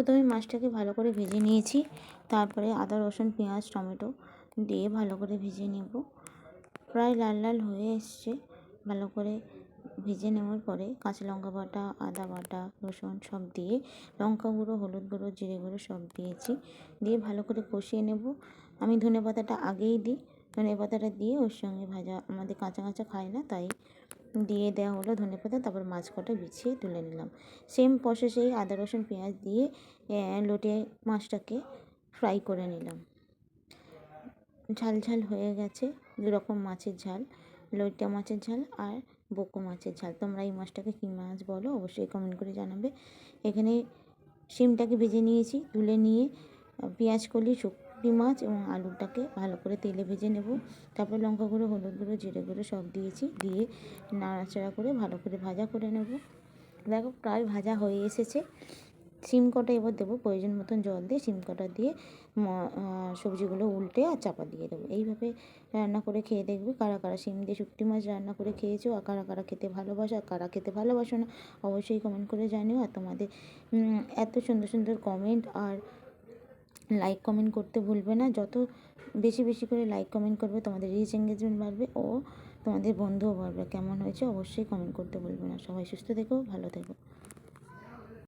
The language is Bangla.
প্রথমে মাছটাকে ভালো করে ভেজে নিয়েছি। তারপরে আদা, রসুন, পেঁয়াজ, টমেটো দিয়ে ভালো করে ভেজে নেব। প্রায় লাল লাল হয়ে এসছে। ভালো করে ভেজে নেওয়ার পরে কাঁচা লঙ্কা বাটা, আদা বাটা, রসুন সব দিয়ে লঙ্কা গুঁড়ো, হলুদ গুঁড়ো, জিরে গুঁড়ো সব দিয়েছি। দিয়ে ভালো করে কষিয়ে নেব। আমি ধনে পাতাটা আগেই দিই। ধনে পাতাটা দিয়ে ওর সঙ্গে ভাজা, আমাদের কাঁচা কাঁচা খায় না, তাই দিয়ে দেওয়া হলো ধনে পাতা, তারপর মাছ কটা বিছিয়ে তুলে নিলাম। সেম প্রসেসেই আদা, রসুন, পেঁয়াজ দিয়ে লোটে মাছটাকে ফ্রাই করে নিলাম। ঝাল ঝাল হয়ে গেছে দু রকম মাছের ঝাল লইট্টা মাছের ঝাল আর বোকো মাছের ঝাল। তোমরা এই মাছটাকে কী মাছ বলো, অবশ্যই কমেন্ট করে জানাবে। এখানে শিমটাকে ভেজে নিয়েছি, তুলে নিয়ে, পেঁয়াজ কলি শুকনি মাছ এবং আলুটাকে ভালো করে তেলে ভেজে নেব। তারপর লঙ্কা গুঁড়ো, হলুদ গুঁড়ো, জিরে গুঁড়ো সব দিয়েছি। দিয়ে নাড়াচাড়া করে ভালো করে ভাজা করে নেব। দেখো প্রায় ভাজা হয়ে এসেছে। সিম কটা এবার দেবো, প্রয়োজন মতন জল দিয়ে সিম কটা দিয়ে সবজিগুলো উল্টে আর চাপা দিয়ে দেবো। এইভাবে রান্না করে খেয়ে দেখবে কারা কারা সিম দিয়ে শুক্তি মাছ রান্না করে খেয়েছো আর কারা কারা খেতে ভালোবাসো আর কারা খেতে ভালোবাসো না, অবশ্যই কমেন্ট করে জানিও। আর তোমাদের এত সুন্দর সুন্দর কমেন্ট আর লাইক কমেন্ট করতে ভুলবে না। যত বেশি বেশি করে লাইক কমেন্ট করবে, তোমাদের রিচ এঙ্গেজমেন্ট বাড়বে ও তোমাদের বন্ধুও বাড়বে। কেমন হয়েছে অবশ্যই কমেন্ট করতে ভুলবে না। সবাই সুস্থ থেকো, ভালো থেকো।